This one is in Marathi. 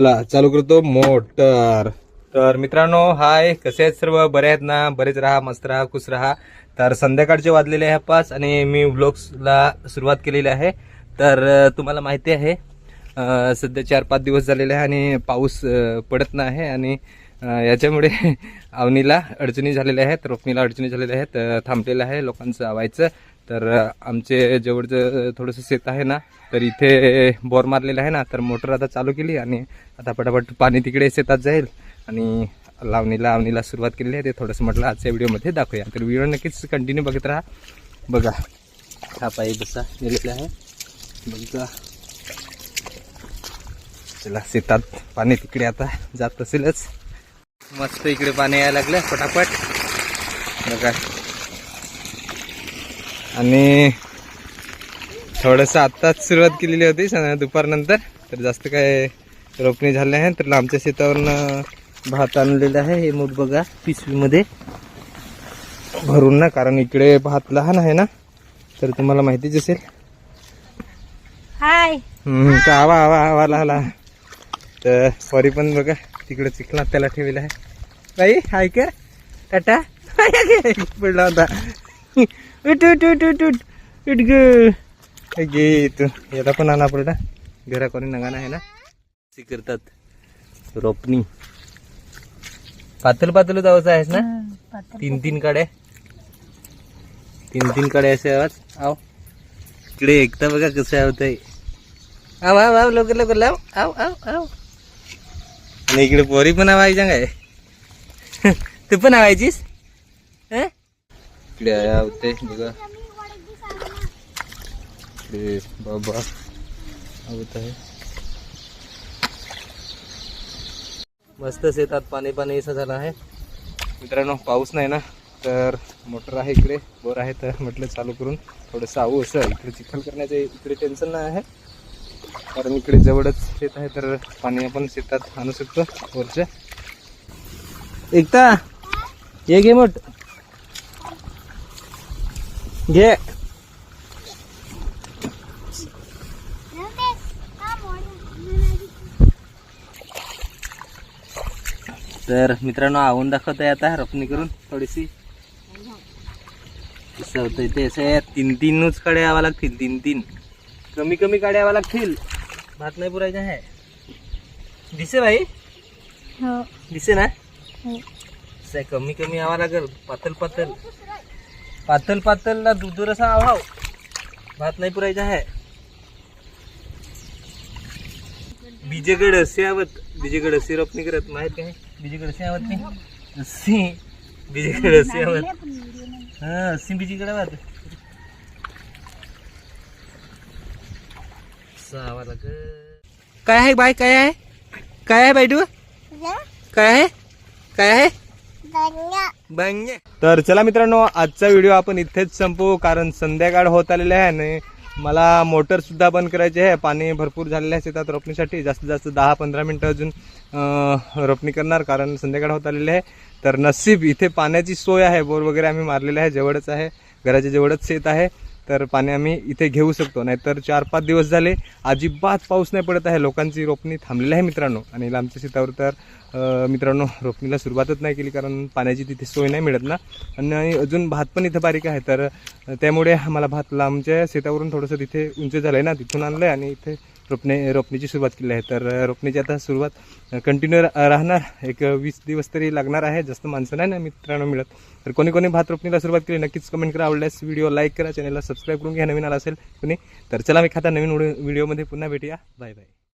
चला चालू करतो मोटर. तर मित्रांनो हाय कसे आहेत सर्व? बरे आहेत ना? बरेच राहा मस्त राहा खुश राहा. तर संध्याकाळचे वाजलेले आहे पाच आणि मी व्लॉग्सला सुरुवात केलेली आहे. तर तुम्हाला माहिती आहे सध्या चार पाच दिवस झालेले आहे आणि पाऊस पडत नाही आहे आणि याच्यामुळे अवनीला अडचणी झालेल्या आहेत रोपणीला अडचणी झालेल्या आहेत थांबलेलं आहे लोकांचं आवायचं. तर आमचे जवळचं थोडंसं शेत आहे ना तर इथे बोर मारलेलं आहे ना तर मोटर आता चालू केली आणि आता पटापट पाणी तिकडे शेतात जाईल आणि लावणीला लावणीला सुरुवात केलेली आहे. ते थोडंसं म्हटलं आजच्या व्हिडिओमध्ये दाखवूया. तर व्हिडिओ नक्कीच कंटिन्यू बघत राहा. बघा हा पाई बसा गेलेला आहे. बघा चला शेतात पाणी तिकडे आता जात असेलच. मस्त इकडे पाणी यायला लागलं पटापट. बघा. आणि थोडंसं आत्ताच सुरुवात केलेली होती दुपारनंतर. तर जास्त काय रोपणी झाले आहे तर आमच्या शेतावरनं भात आणलेला आहे हे मूठ बघा पिशवीमध्ये. भरून ना कारण इकडे भात लहान आहे ना तर तुम्हाला माहितीच असेल. हाय. आवा आवा आवा आला तर परी पण बघा तिकडे चिखलात त्याला ठेवलेला आहे. बाई हाय कर टाटा. पडला होता. उठ उठ उठ उठ उठ उठ ग तू याला पण आणा पडला घरा कोणी नगाना आहे ना ती करतात रोपणी. पातळ पातळ जावचं आहेस ना? तीन तीन काड्या. तीन तीन काड्या असे आवाज आव. इकडे एकटा बघा कसं होत आहे आव आव आव लवकर लवकर लाव. आव आव आव. आणि इकडे पोरी पण आवायच्या काय? तू पण आवायचीस? हं? इकडे आया होते बघा इकडे बाबा आवत आहे मस्त शेतात पाणी पाणी असं झालं आहे. मित्रांनो पाऊस नाही ना तर मोटर आहे इकडे बोर आहे तर म्हटलं चालू करून थोडंसं आऊ असं इकडे चिखल करण्याचं इकडे टेन्शन नाही आहे. कारण इकडे जवळच शेत आहे तर पाणी आपण शेतात आणू शकतो वरच्या एकता ये घे मोठ. घे तर मित्रांनो आवून दाखवतोय आता रोपणी करून थोडीशी. कसं होतंय ते असं तीन तीनच काड्या यावं लागतील तीन तीन. कमी कमी काड्या यावं लागतील. भात नाही पुरायचं आहे. दिसे भाई? हो. दिसे ना? हो. कमी कमी यावं लागेल पातल पातल पातल पातल ना दूध रसा आवाव. भात नाही पुरायचा आहे. बीजेकडे असे आवत बीजेकडे असे रोपणी करत माहीत काय बीजेकडे असे आवत नाही असे बीजेकडे असे आवत हा असे बीजेकडे आवत काय आहे बाय काय आहे? काय आहे बायडू काय आहे? काय आहे? तर चला मित्रांनो आजचा व्हिडिओ आपण इथेच संपवू कारण संध्याकाळ होत आलेली आहे आणि मला मोटर सुद्धा बंद करायची आहे. पाणी भरपूर झालेलं आहे शेतात रोपणीसाठी. जास्तीत जास्त दहा पंधरा मिनटं अजून रोपणी करणार कारण संध्याकाळ होत आलेली आहे. तर नसीब इथे पाण्याची सोय आहे. बोर वगैरे आम्ही मारलेले आहे जवळच आहे. घराच्या जवळच शेत आहे. तर पाणी आम्ही इथे घेऊ शकतो. नाहीतर चार पाच दिवस झाले अजिबात पाऊस नाही पडत आहे. लोकांची रोपणी थांबलेली आहे मित्रांनो. आणि लांबच्या शेतावर तर मित्रांनो रोपणीला सुरुवातच नाही केली कारण पाण्याची तिथे सोय नाही मिळत ना. आणि अजून भात पण इथं बारीक आहे. तर त्यामुळे आम्हाला भात लांबच्या शेतावरून थोडंसं तिथे उंच झालं आहे ना. तिथून आणलं आहे आणि इथे रोपणे रोपणीची सुरुवात केली आहे. तर रोपणीची आता सुरुवात कंटिन्यू राहणार. एक वीस दिवस तरी लागणार आहे. जास्त माणसं नाही ना मित्रांनो मिळत. तर कोणी कोणी भात रोपणीला सुरुवात केली नक्कीच कमेंट करा. आवडल्यास व्हिडिओ लाईक करा. चॅनलला सबस्क्राईब करून घ्या. नवीन आला असेल कुणी तर चला मी खाता नवीन व्हिडिओमध्ये पुन्हा भेटूया. Bye bye